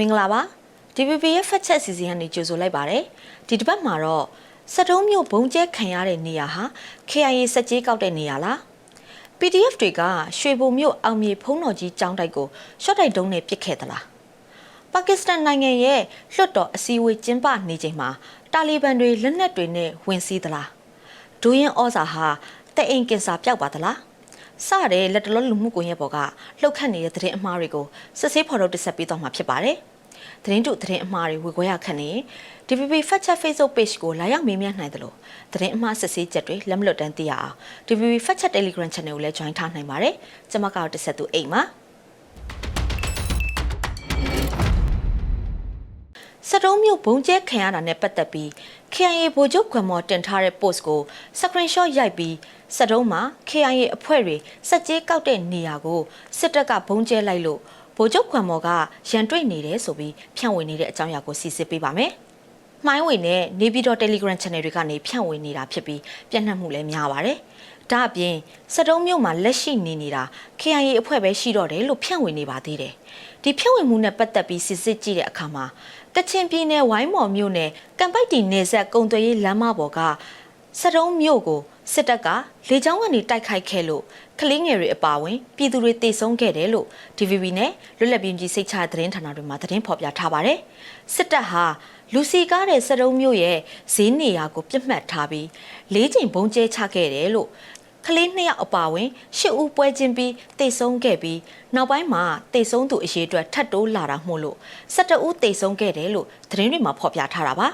မင်္ဂလာပါ DVB ရဲ့ဖက်ချက်စီစဉ်ကနေကြိုဆိုလိုက်ပါတယ်ဒီတစ်ပတ်မှာတော့စတုံးမျိုးဘုံကျဲခံရတဲ့နေရာဟာ KIA စက်ကြီးကောက်တဲ့နေရာလား PDF တွေကရွှေဘုံမြို့အောင်မြေဖုံးတော်ကြီးကျောင်းတိုက်ကိုရှော့တိုက်တုံးနဲ့ပစ်ခဲ့သလားပါကစ္စတန်နိုင်ငံရဲ့လွှတ်တော်အစည်းအဝေးကျင်းပနေချိန်မှာတာလီဘန်တွေလက်နက်တွေနဲ့ဝင်စီးသလားဒူရင်ဩဇာဟာတဲ့အိမ်ကင်ဆာပျောက်ပါသလား စတဲ့လက်တလောလူမှုကွန်ရက်ပေါ်ကလှုပ်ခတ်နေတဲ့သတင်းအမှားတွေကိုစစ်ဆေးဖော်ထုတ်တင်ဆက်ပေးသွားမှာဖြစ်ပါတယ်။သတင်းတုသတင်းအမှားတွေဝေခွဲရခက်နေ DVB Fact Check Facebook Page ကိုလာရောက်မေးမြန်းနိုင်တယ်လို့သတင်းအမှားစစ်ဆေးချက်တွေလက်မလွတ်တမ်းသိရအောင် DVB Fact Check Telegram Channel ကိုလည်း join ထားနိုင်ပါတယ်။ကျွန်မကတော့တစ်ဆက်သူအိမ်မှာစတုံးမျိုးဘုံကျဲခံရတာနဲ့ပတ်သက်ပြီး KIA ဗိုလ်ချုပ်ခွန်မော်တင်ထားတဲ့ post ကို screenshot ရိုက်ပြီး စတုံးမှာ KIA အဖွဲ့တွေစက်ကြီးကောက်တဲ့နေရာကိုစစ်တပ်ကဘုံကျဲလိုက်လို့ဗိုလ်ချုပ်ခွန်မော်ကရန်တွေ့နေတယ်ဆိုပြီးဖြန့်ဝေနေတဲ့အကြောင်းအရာကိုစီစစ်ပေးပါမယ်။မှိုင်းဝေနဲ့နေပြည်တော် Telegram Channel တွေကနေဖြန့်ဝေနေတာဖြစ်ပြီးပြန့်နှံ့မှုလည်းများပါတယ်။ဒါအပြင်စတုံးမြို့မှာလက်ရှိနေနေတာ KIA အဖွဲ့ပဲရှိတော့တယ်လို့ဖြန့်ဝေနေပါသေးတယ်။ဒီဖြန့်ဝေမှုနဲ့ပတ်သက်ပြီးစစ်စစ်ကြည့်တဲ့အခါမှာကချင်ပြည်နယ်ဝိုင်းမော်မြို့နယ်ကံပိုက်တီနယ်ဆက်ကုံသွေးရေးလမ်းမပေါ်က စတုံးမြို့ကိုစစ်တပ်ကလေကြောင်းကနေတိုက်ခိုက်ခဲ့လို့ကလေးငယ်တွေအပါအဝင်ပြည်သူတွေတေဆုံးခဲ့တယ်လို့ DVB နဲ့လွတ်လပ်ပြင်းကြီးစိတ်ချသတင်းဌာနတွေမှာသတင်းဖော်ပြထားပါတယ်။စစ်တပ်ဟာလူစီကားတဲ့စတုံးမြို့ရဲ့ဈေးနေရာကိုပြစ်မှတ်ထားပြီးလေးချိန်ဘုံကျဲချခဲ့တယ်လို့ကလေးနှစ်ယောက်အပါဝင်ရှစ်ဦးပွဲချင်းပြီးတိတ်ဆုံးခဲ့ပြီးနောက်ပိုင်းမှာတိတ်ဆုံးသူအရေးအတွက်ထပ်တိုးလာတာမို့လို့12ဦးတိတ်ဆုံးခဲ့တယ်လို့သတင်းတွေမှာဖော်ပြထားတာပါ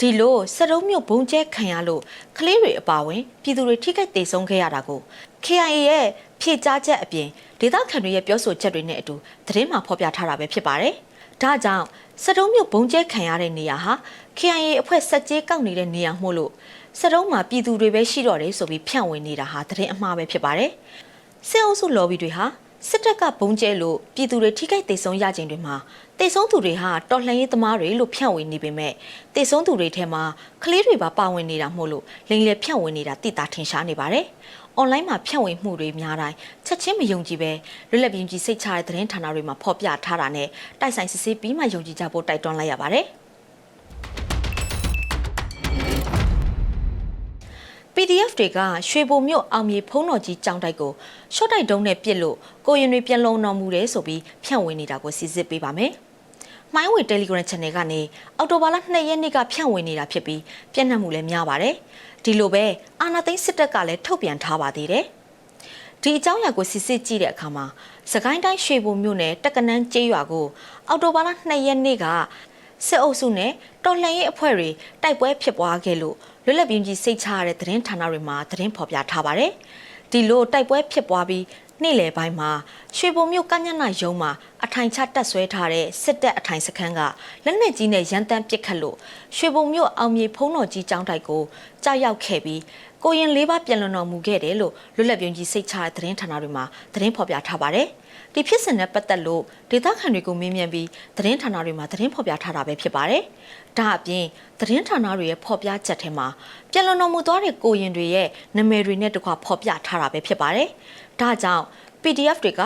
ဒီလိုစတုံးမြို့ဘုံကျဲခံရလို့ကလေးတွေအပါဝင်ပြည်သူတွေထိခိုက်တိတ်ဆုံးခဲ့ရတာကို KIA ရဲ့ဖြည့်ကြားချက်အပြင်ဒေသခံတွေရဲ့ပြောဆိုချက်တွေနဲ့အတူသတင်းမှာဖော်ပြထားတာပဲဖြစ်ပါတယ်ဒါကြောင့်စတုံးမြို့ဘုံကျဲခံရတဲ့နေရာဟာ KIA အဖွဲ့စက်ကြီးကောက်နေတဲ့နေရာမို့လို့စတုံးမှာပြည်သူတွေပဲရှိတော့တယ်ဆိုပြီးဖြန့်ဝေနေတာဟာသတင်းအမှားပဲဖြစ်ပါတယ်။စစ်အုပ်စုလော်ဘီတွေဟာ စစ်တပ်ကဘုံကျဲလို့ပြည်သူတွေထိခိုက်ဒေဆုံးရခြင်းတွေမှာတေဆုံးသူတွေဟာတော်လှန်ရေးသမားတွေလို့ဖြန့်ဝေနေပေမဲ့တေဆုံးသူတွေထဲမှာကလေးတွေပါပါဝင်နေတာမို့လို့လိမ်လည်ဖြန့်ဝေနေတာတိတာထင်ရှားနေပါတယ်။ online မှာဖြန့်ဝေမှုတွေများတိုင်းချက်ချင်းမယုံကြည်ပဲလွတ်လပ်ပြင်းကြီးစိတ်ချတဲ့သတင်းဌာနတွေမှာဖော်ပြထားတာနဲ့တိုက်ဆိုင်စစ်ဆေးပြီးမှယုံကြည်ကြဖို့တိုက်တွန်းလိုက်ရပါတယ်။ PDF တွေကရွှေဘုံမြို့အောင်မြေဖုံးတော်ကြီးကျောင်းတိုက်ကိုရှော့တိုက်တုံးနဲ့ပြစ်လို့ကိုရင်တွေပြန်လုံတော်မူတယ်ဆိုပြီးဖြန့်ဝေနေတာကိုစီစစ်ပေးပါမယ်။မိုင်းဝေ Telegram Channel ကနေအော်တိုဘာလ2ရက်နေ့ကဖြန့်ဝေနေတာဖြစ်ပြီးပြန့်နှံ့မှုလည်းများပါတယ်။ဒီလိုပဲအာနာသိန်းစစ်တပ်ကလည်းထုတ်ပြန်ထားပါသေးတယ်။ဒီအကြောင်းအရာကိုစစ်စစ်ကြည့်တဲ့အခါမှာစကိုင်းတိုင်းရွှေဘုံမြို့နယ်တက္ကနန်းကျေးရွာကိုအော်တိုဘာလ2ရက်နေ့က စစ်အုပ်စုနဲ့တော်လှန်ရေးအဖွဲ့တွေတိုက်ပွဲဖြစ်ပွားခဲ့လို့လွတ်လပ်ပြင်းကြီးစိတ်ချရတဲ့သတင်းဌာနတွေမှာသတင်းဖော်ပြထားပါတယ်။ဒီလိုတိုက်ပွဲဖြစ်ပွားပြီးနေ့လယ်ပိုင်းမှာရွှေဘုံမြို့ကညနာရုံးမှာအထိုင်ချတက်ဆွဲထားတဲ့စစ်တပ်အထိုင်စခန်းကလက်နက်ကြီးနဲ့ရန်တမ်းပစ်ခတ်လို့ရွှေဘုံမြို့အောင်မြေဖုံးတော်ကြီးကျောင်းတိုက်ကိုကြားရောက်ခဲ့ပြီး ကိုရင်လေးပါပြန်လွန်တော်မူခဲ့တယ်လို့လွတ်လပ်ပြင်းကြီးစိတ်ချတဲ့သတင်းဌာနတွေမှာသတင်းဖော်ပြထားပါတယ်။ဒီဖြစ်စဉ်နဲ့ပတ်သက်လို့ဒေသခံတွေကိုမေးမြန်းပြီးသတင်းဌာနတွေမှာသတင်းဖော်ပြထားတာပဲဖြစ်ပါတယ်။ဒါအပြင်သတင်းဌာနတွေရဲ့ဖော်ပြချက်ထဲမှာပြန်လွန်တော်မူသွားတဲ့ကိုရင်တွေရဲ့နာမည်တွေနဲ့တကွဖော်ပြထားတာပဲဖြစ်ပါတယ်။ဒါကြောင့် PDF တွေက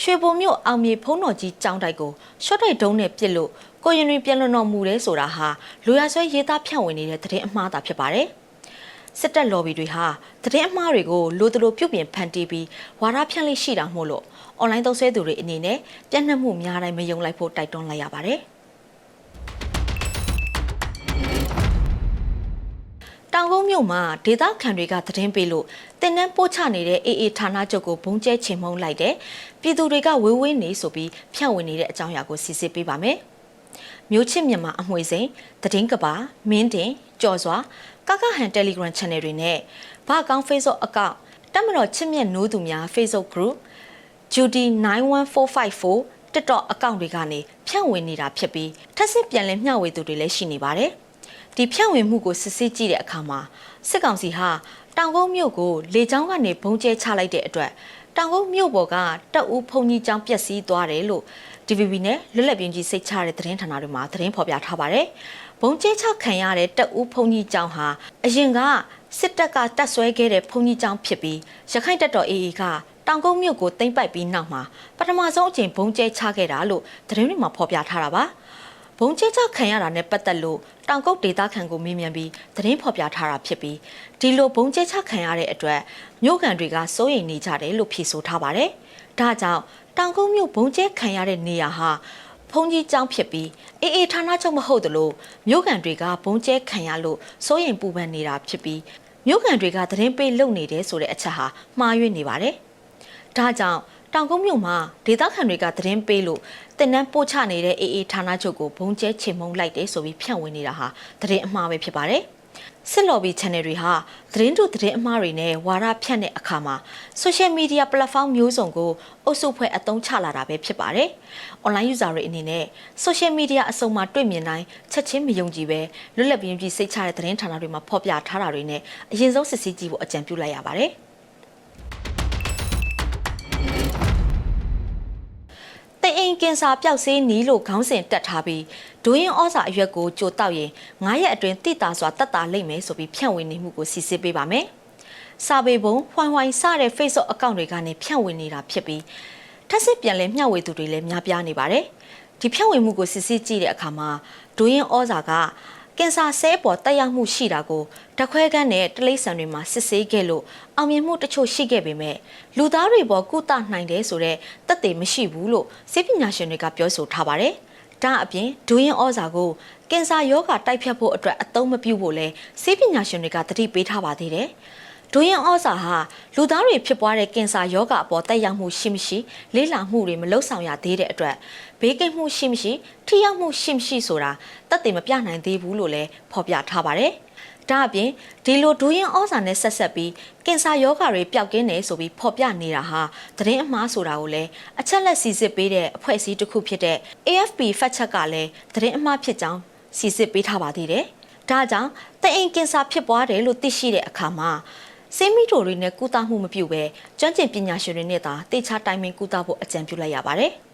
ရွှေဘုံမြို့အောင်မြေဖုံးတော်ကြီးကျောင်းတိုက်ကိုရှော့တိုက်ဒုံးနဲ့ပစ်လို့ကိုရင်တွေပြန်လွန်တော်မူတယ်ဆိုတာဟာလူရဆွဲရေးသားဖြန့်ဝေနေတဲ့သတင်းအမှားသာဖြစ်ပါတယ်။ စစ်တပ်လော်ဘီတွေဟာသတင်းအမှားတွေကိုလိုတလိုပြုတ်ပြင်ဖန်တီးပြီးဝါဒဖြန့်လိရှိတာမို့လို့အွန်လိုင်းသုံးစွဲသူတွေအနေနဲ့ပြန့်နှံ့မှုများတိုင်းမယုံလိုက်ဖို့တိုက်တွန်းလိုက်ရပါတယ်။တောင်ကုန်းမြို့မှာဒေသခံတွေကသတင်းပေးလို့တင်နန်းပို့ချနေတဲ့အေအေဌာနချုပ်ကိုဘုံကျဲချင်မှုန်းလိုက်တယ်။ပြည်သူတွေကဝေးဝေးနေဆိုပြီးဖြန့်ဝေနေတဲ့အကြောင်းအရာကိုစီစစ်ပေးပါမယ်။မြို့ချစ်မြန်မာအမွေစိန်သတင်းကဘာမင်းတင်ကြော်စွာ ကကဟန် Telegram Channel တွေနဲ့ဘာကောင်း Facebook အကောင့်တက်မတော်ချစ်မြတ်နိုးသူများ Facebook Group Judy 91454 TikTok အကောင့်တွေကနေဖြန့်ဝေနေတာဖြစ်ပြီးထပ်ဆင့်ပြန်လည်မျှဝေသူတွေလည်းရှိနေပါတယ်။ဒီဖြန့်ဝေမှုကိုစစ်ဆေးကြည့်တဲ့အခါမှာစစ်ကောင်စီဟာတောင်ကုန်းမြို့ကိုလေကြောင်းကနေဘုံကျဲချလိုက်တဲ့အတွက်တောင်ကုန်းမြို့ပေါ်ကတပ်ဦးဖုန်ကြီးကျောင်းပျက်စီးသွားတယ်လို့ DVB နဲ့လွတ်လပ်ပြင်းကြီးစိတ်ချတဲ့သတင်းဌာနတွေမှာသတင်းဖော်ပြထားပါတယ်။ဘုံကျဲချခံရတဲ့တပ်ဦးဖုန်ကြီးကျောင်းဟာအရင်ကစစ်တပ်ကတပ်ဆွဲခဲ့တဲ့ဖုန်ကြီးကျောင်းဖြစ်ပြီးရခိုင်တပ်တော် AA ကတတောင်ကုန်းမြို့ကိုသိမ်းပိုက်ပြီးနောက်မှာပထမဆုံးအကြိမ်ဘုံကျဲချခဲ့တာလို့သတင်းတွေမှာဖော်ပြထားတာပါဘုံကျဲချခံရတာနဲ့ပတ်သက်လို့တောင်ကုတ်ဒေသခံကိုမေးမြန်းပြီးသတင်းဖော်ပြထားတာဖြစ်ပြီးဒီလိုဘုံကျဲချခံရတဲ့အတွက်မြို့ကန်တွေကစိုးရိမ်နေကြတယ်လို့ဖြေဆိုထားပါတယ် ဒါကြောင့်တောင်ကုန်းမြို့ဘုံကျဲခံရတဲ့နေရာဟာဖုန်ကြီးကျောင်းဖြစ်ပြီးအေးအေးဌာနချုပ်မဟုတ်သလိုမြို့ကန်တွေကဘုံကျဲခံရလို့စိုးရိမ်ပူပန်နေတာဖြစ်ပြီးမြို့ကန်တွေကသတင်းပေးလုပ်နေတယ်ဆိုတဲ့အချက်ဟာမှားယွင်းနေပါတယ်။ဒါကြောင့်တောင်ကုန်းမြို့မှာဒေသခံတွေကသတင်းပေးလို့တင်နန်းပို့ချနေတဲ့အေးအေးဌာနချုပ်ကိုဘုံကျဲချေမှုန်းလိုက်တယ်ဆိုပြီးဖြန့်ဝေနေတာဟာသတင်းအမှားပဲဖြစ်ပါတယ်။ စစ်လော်ဘီ channel တွေဟာသတင်းတို့သတင်းအမှားတွေနဲ့ဝါဒဖြန့်တဲ့အခါမှာ social media platform မျိုးစုံကိုအုပ်စုဖွဲ့အသုံးချလာတာပဲဖြစ်ပါတယ်။ online user တွေအနေနဲ့ social media အစုံမှာတွေ့မြင်တိုင်းချက်ချင်းမယုံကြည်ပဲလွတ်လပ်ပြင်းပြီးစိတ်ချတဲ့သတင်းဌာနတွေမှာဖော်ပြထားတာတွေနဲ့အရင်ဆုံးစစ်ဆေးကြည့်ဖို့အကြံပြုလိုက်ရပါတယ်။ တိတ်အိမ်ကင်ဆာပျောက်ဆေးနီးလို့ခေါင်းစဉ်တက်ထားပြီးဒိုးရင်ဩဇာအရွက်ကိုကြိုတောက်ရင်9ရက်အတွင်းတိတာစွာတက်တာလိမ့်မယ်ဆိုပြီးဖြန့်ဝေနေမှုကိုစီစစ်ပေးပါမယ်။စာပေပုံဝိုင်းဝိုင်းစတဲ့ Facebook အကောင့်တွေကနေဖြန့်ဝေနေတာဖြစ်ပြီးထပ်စစ်ပြန်လဲမျှဝေသူတွေလည်းများပြားနေပါတယ်။ဒီဖြန့်ဝေမှုကိုစစ်စစ်ကြည့်တဲ့အခါမှာဒိုးရင်ဩဇာက ကင်ဆာဆဲပေါ်တက်ရောက်မှုရှိတာကိုတခွဲကန်းနဲ့တလိษံတွေမှာစစ်ဆေးခဲ့လို့အောင်မြင်မှုတချို့ရှိခဲ့ပေမဲ့လူသားတွေပေါ်ကုသနိုင်တယ်ဆိုတော့တက်သေးမရှိဘူးလို့စိပညာရှင်တွေကပြောဆိုထားပါတယ်။ဒါအပြင်ဒူးရင်ဩဇာကိုကင်ဆာရောဂါတိုက်ဖြတ်ဖို့အတွက်အသုံးမပြုဖို့လဲစိပညာရှင်တွေကတတိပေးထားပါသေးတယ်။ ဒိုရင်ဩဇာဟာလူသားတွေဖြစ်ပွားတဲ့ကင်ဆာရောဂါအပေါ်တက်ရောက်မှုရှိမရှိလေးလာမှုတွေမလုံဆောင်ရသေးတဲ့အတွက်ဘေးကင်းမှုရှိမရှိထိရောက်မှုရှိမရှိဆိုတာတက်တယ်မပြနိုင်သေးဘူးလို့လည်းဖော်ပြထားပါတယ်။ဒါအပြင်ဒီလိုဒူရင်ဩဇာနဲ့ဆက်ဆက်ပြီးကင်ဆာရောဂါတွေပျောက်ကင်းနေဆိုပြီးဖော်ပြနေတာဟာသတင်းအမှားဆိုတာကိုလည်းအချက်လက်စီစစ်ပေးတဲ့အဖွဲ့အစည်းတစ်ခုဖြစ်တဲ့ AFP Fact Check ကလည်းသတင်းအမှားဖြစ်ကြောင်းစီစစ်ပေးထားပါသေးတယ်။ဒါကြောင့်တအိမ်ကင်ဆာဖြစ်ပွားတယ်လို့သိရှိတဲ့အခါမှာ စေမီတိုတွေနဲ့ကုသမှုမပြုဘဲကျွမ်းကျင်ပညာရှင်တွေနဲ့သာတေချာတိုင်ပင်ကုသဖို့အကြံပြုလိုက်ရပါတယ်။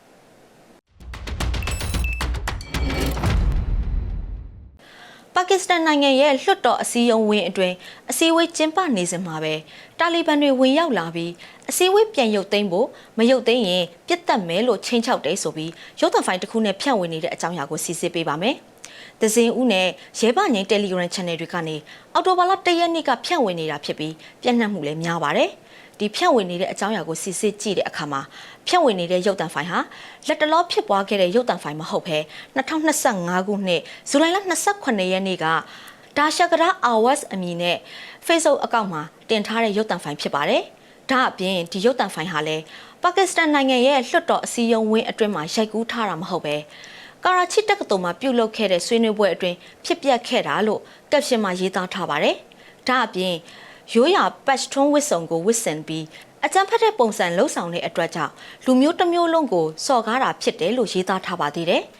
ပါကစ္စတန်နိုင်ငံရဲ့လွှတ်တော်အစည်းအဝေးအတွင်းအစည်းအဝေးကျင်းပနေစဉ်မှာပဲတာလီဘန်တွေဝင်ရောက်လာပြီး အစည်းအဝေးပြန်ရုပ်သိမ်းဖို့မရုပ်သိမ်းရင်ပြစ်တက်မယ်လို့ချိန်ချောက်တယ်ဆိုပြီးရုပ်သံဖိုင်တစ်ခုနဲ့ဖြန့်ဝေနေတဲ့အကြောင်းအရာကိုစီစစ်ပေးပါမယ်။သဇင်ဦးနဲ့ရဲဘငိန် Telegram Channel တွေကနေအော်တိုဘာလ၁ရက်နေ့ကဖြန့်ဝေနေတာဖြစ်ပြီးပြန့်နှံ့မှုလည်းများပါတယ်။ဒီဖြန့်ဝေနေတဲ့အကြောင်းအရာကိုစစ်စစ်ကြည့်တဲ့အခါမှာဖြန့်ဝေနေတဲ့ရုပ်သံဖိုင်ဟာလက်တလောဖြစ်ပွားခဲ့တဲ့ရုပ်သံဖိုင်မဟုတ်ဘဲ2025ခုနှစ်ဇူလိုင်လ28ရက်နေ့ကဒါရှကရာအာဝတ်အမည်နဲ့ Facebook အကောင့်မှာတင်ထားတဲ့ရုပ်သံဖိုင်ဖြစ်ပါတယ်။ ဒါအပြင်ဒီရုပ်သံဖိုင်ဟာလည်းပါကစ္စတန်နိုင်ငံရဲ့လွှတ်တော်အစည်းအဝေးအတွင်းမှာရိုက်ကူးထားတာမဟုတ်ပဲကာရာချီတက္ကသိုလ်မှာပြုလုပ်ခဲ့တဲ့ဆွေးနွေးပွဲအတွင်းဖြစ်ပျက်ခဲ့တာလို့ကပ်ရှင်မှာရေးသားထားပါတယ်။ဒါအပြင်ရိုးရာပတ်ထွန်းဝစ်စုံကိုဝစ်ဆင်ပြီးအကြမ်းဖက်တဲ့ပုံစံလှုပ်ဆောင်တဲ့အတွက်ကြောင့်လူမျိုးတစ်မျိုးလုံးကိုစော်ကားတာဖြစ်တယ်လို့ရေးသားထားပါသေးတယ်။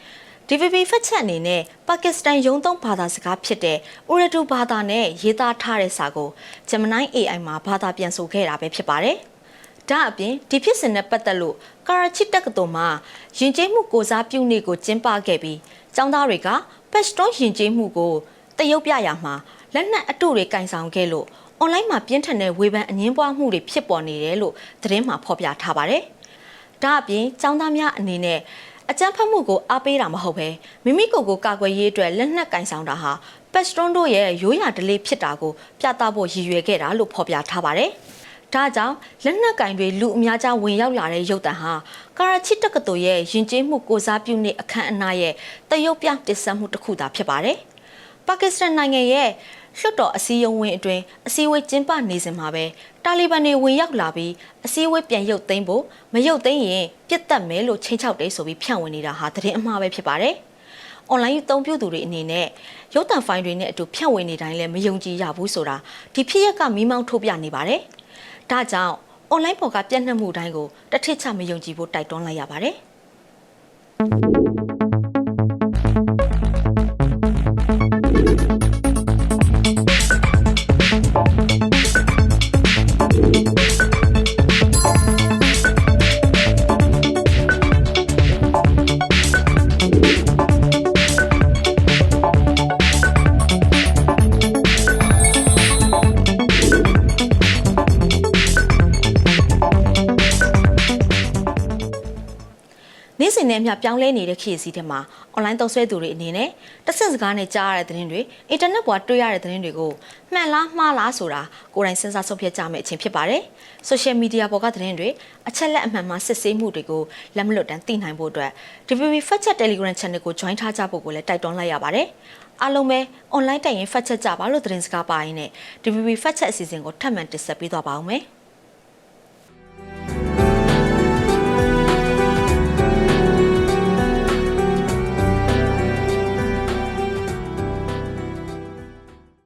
DVB ဖက်ချက်အနေနဲ့ပါကစ္စတန်ရုံးသုံးဘာသာစကားဖြစ်တဲ့ Urdu ဘာသာနဲ့ရေးသားထားတဲ့စာကို Gemini AI မှာဘာသာပြန်ဆိုခဲ့တာပဲဖြစ်ပါတယ်။ဒါအပြင်ဒီဖြစ်စဉ်နဲ့ပတ်သက်လို့ကာရာချီတက္ကသိုလ်မှာယဉ်ကျေးမှုကိုစားပြုနေကိုကျင်းပခဲ့ပြီးကျောင်းသားတွေကပတ်စတွန်ယဉ်ကျေးမှုကိုတရုပ်ပြရမှာလက်နက်အတုတွေကင်ဆောင်ခဲ့လို့အွန်လိုင်းမှာပြင်းထန်တဲ့ဝေဖန်အငင်းပွားမှုတွေဖြစ်ပေါ်နေတယ်လို့သတင်းမှာဖော်ပြထားပါတယ်။ဒါအပြင်ចောင်းသားများအနေနဲ့ အကြမ်းဖက်မှုကိုအားပေးတာမဟုတ်ပဲမိမိကိုယ်ကိုကာကွယ်ရေးအတွက်လက်နက်ကင်ဆောင်တာဟာပက်စတွန်တို့ရဲ့ရိုးရာဓလေ့ဖြစ်တာကိုပြသဖို့ရည်ရွယ်ခဲ့တာလို့ဖော်ပြထားပါတယ်။ဒါကြောင့်လက်နက်ကင်တွေလူအများကြားဝင်ရောက်လာတဲ့ရုပ်တံဟာကာရာချီတက္ကသိုလ်ရဲ့ယဉ်ကျေးမှုကိုစားပြုနေအခမ်းအနားရဲ့တရုတ်ပြတစ်ဆက်မှုတစ်ခုသာဖြစ်ပါတယ်။ပါကစ္စတန်နိုင်ငံရဲ့ လွှတ်တော်အစည်းအဝေးအတွင်းအစည်းအဝေးကျင်းပနေစဉ်မှာပဲတာလီဘန်တွေဝင်ရောက်လာပြီးအစည်းအဝေးပြန်ရုပ်သိမ်းဖို့မရုပ်သိမ်းရင်ပြစ်တက်မယ်လို့ချိန်ချောက်တယ်ဆိုပြီးဖြန့်ဝေနေတာဟာသတင်းအမှားပဲဖြစ်ပါတယ်။ online အသုံးပြုသူတွေအနေနဲ့ရုပ်သံဖိုင်တွေနဲ့အတူဖြန့်ဝေနေတိုင်းလည်းမယုံကြည်ရဘူးဆိုတာဒီဖြစ်ရက်ကမိမောင်းထုတ်ပြနေပါတယ်။ဒါကြောင့် online ပေါ်ကပြန့်နှံ့မှုတိုင်းကိုတစ်ထစ်ချမယုံကြည်ဖို့တိုက်တွန်းလိုက်ရပါတယ်။ စဉ်နဲ့အမျှပြောင်းလဲနေတဲ့ခေတ်စီးထဲမှာအွန်လိုင်းသုံးစွဲသူတွေအနေနဲ့တစ်ဆက်စကားနဲ့ကြားရတဲ့သတင်းတွေအင်တာနက်ပေါ်တွေ့ရတဲ့သတင်းတွေကိုမှန်လားမှားလားဆိုတာကိုယ်တိုင်စဉ်းစားဆုံးဖြတ်ကြမယ့်အချိန်ဖြစ်ပါတယ်။ social media ပေါ်ကသတင်းတွေအချက်လက်အမှန်မှန်စစ်ဆေးမှုတွေကိုလက်မလွတ်တမ်းသိနိုင်ဖို့အတွက် DVB Fact Check Telegram Channel ကို join ထားကြဖို့ကိုလည်းတိုက်တွန်းလိုက်ရပါတယ်။အားလုံးပဲ online တက်ရင် fact check ကြပါလို့သတင်းစကားပါရင်းနဲ့ DVB Fact Check အစီအစဉ်ကိုထပ်မံတင်ဆက်ပေးသွားပါဦးမယ်။